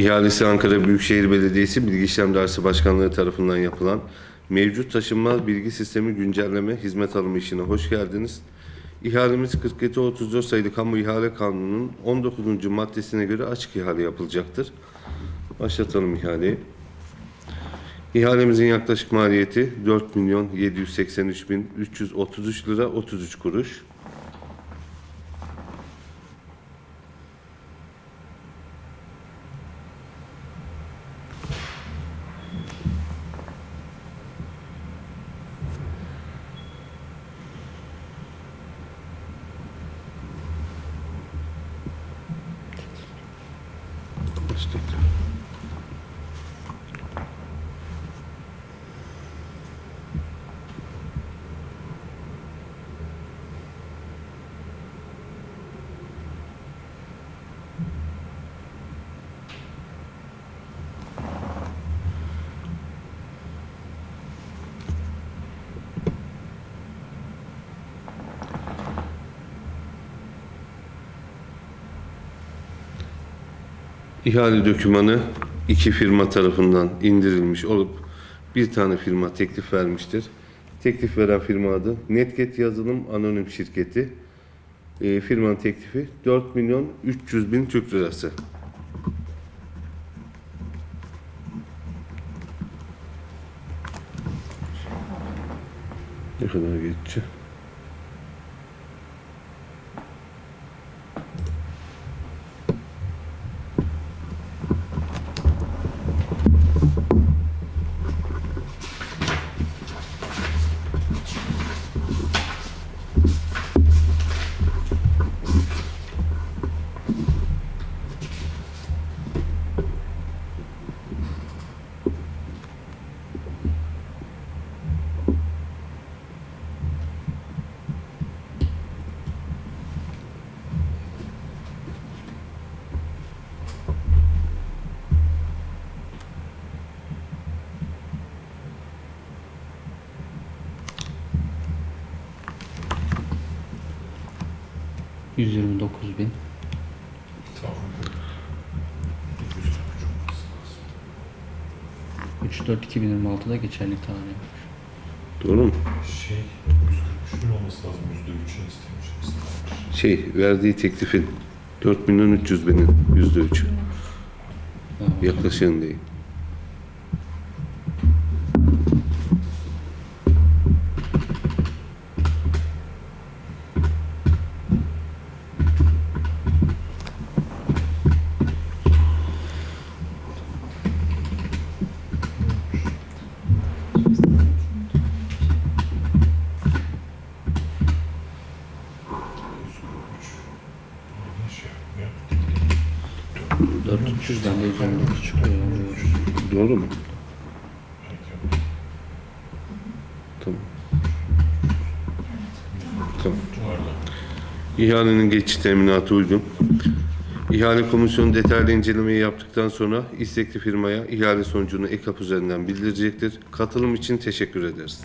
İhalesi Ankara Büyükşehir Belediyesi Bilgi İşlem Dersi Başkanlığı tarafından yapılan mevcut taşınmaz bilgi sistemi güncelleme hizmet alımı işine hoş geldiniz. İhalemiz 4734 sayılı Kamu İhale Kanunu'nun 19. maddesine göre açık ihale yapılacaktır. Başlatalım ihaleyi. İhalemizin yaklaşık maliyeti 4 milyon 783 bin 333 lira 33 kuruş. действительно. İhale dokümanı iki firma tarafından indirilmiş olup bir tane firma teklif vermiştir. Teklif veren firma adı Netget Yazılım Anonim Şirketi. E, firmanın teklifi 4 milyon 300 bin Türk lirası. Ne kadar geçti? 129 bin. Tamam. 3-4-2026'da geçerli tarih. Doğru mu? Şey, 143 olması lazım. %3'ünü istemiş. Şey, verdiği teklifin 4 milyon 300 binin %3. Yaklaşığın değil. 400'den de üzerinde şey çıkıyor. Doğru mu? Tamam. İhalenin geçiş teminatı uygun. İhale komisyonu detaylı incelemeyi yaptıktan sonra istekli firmaya ihale sonucunu EKAP üzerinden bildirecektir. Katılım için teşekkür ederiz.